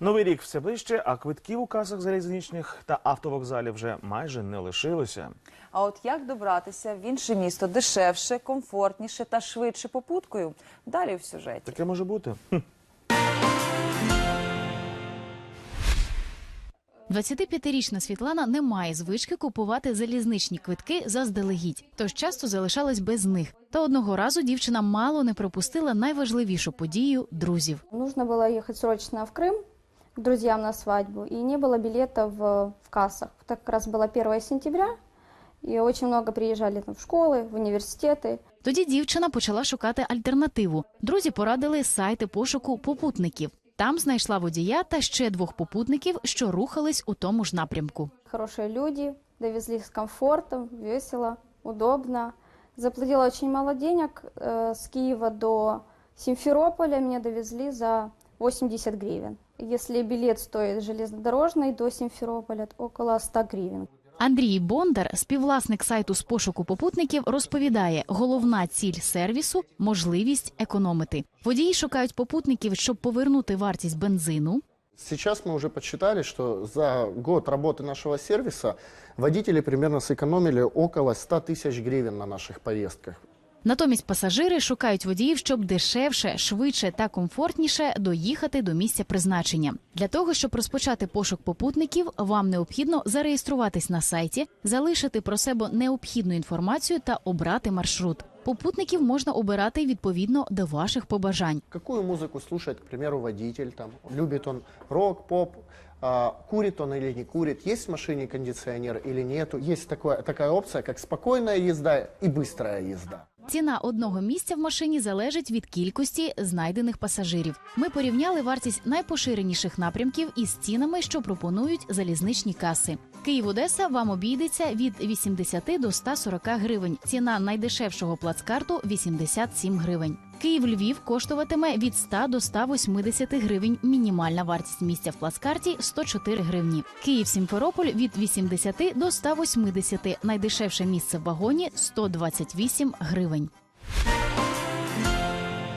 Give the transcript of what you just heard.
Новий рік все ближче, а квитків у касах залізничних та автовокзалів вже майже не лишилося. А от як добратися в інше місто дешевше, комфортніше та швидше попуткою? Далі в сюжеті. Таке може бути. 25-річна Світлана не має звички купувати залізничні квитки заздалегідь, тож часто залишалась без них. Та одного разу дівчина мало не пропустила найважливішу подію друзів. Нужно было ехать срочно в Крым к друзьям на свадьбу, и не было билетов в, в кассах. Так как раз было 1 сентября, и очень много приезжали там, в школы, в университеты. Тоді дівчина почала шукати альтернативу. Друзі порадили сайти пошуку попутників. Там знайшла водія та ще двох попутників, що рухались у тому ж напрямку. Хорошие люди, довезли с комфортом, весело, удобно. Заплатила очень мало денег. э, С Киева до Симферополя меня довезли за 80 гривен. Если билет стоит железнодорожный до Симферополя, то около 100 гривен. Андрій Бондар, співвласник сайту з пошуку попутників, розповідає, головна ціль сервісу можливість економити. Водії шукають попутників, щоб повернути вартість бензину. Сейчас мы уже подсчитали, что за год работы нашего сервиса водители примерно сэкономили около 100 тысяч гривен на наших поездках. Натомість пасажири шукають водіїв, щоб дешевше, швидше та комфортніше доїхати до місця призначення. Для того щоб розпочати пошук попутників, вам необхідно зареєструватись на сайті, залишити про себе необхідну інформацію та обрати маршрут. Попутників можна обирати відповідно до ваших побажань. Какую музыку слушает, к примеру, водитель? Там, любит он рок, поп, курит он или не курит, есть в машине кондиционер или нету. Есть такое, такая опция, как спокойная езда и быстрая езда. Ціна одного місця в машині залежить від кількості знайдених пасажирів. Ми порівняли вартість найпоширеніших напрямків із цінами, що пропонують залізничні каси. Київ-Одеса вам обійдеться від 80 до 140 гривень. Ціна найдешевшого плацкарту 87 гривень. Київ-Львів коштуватиме від 100 до 180 гривень. Мінімальна вартість місця в плацкарті 104 гривні. Київ-Сімферополь від 80 до 180. Найдешевше місце в вагоні 128 гривень.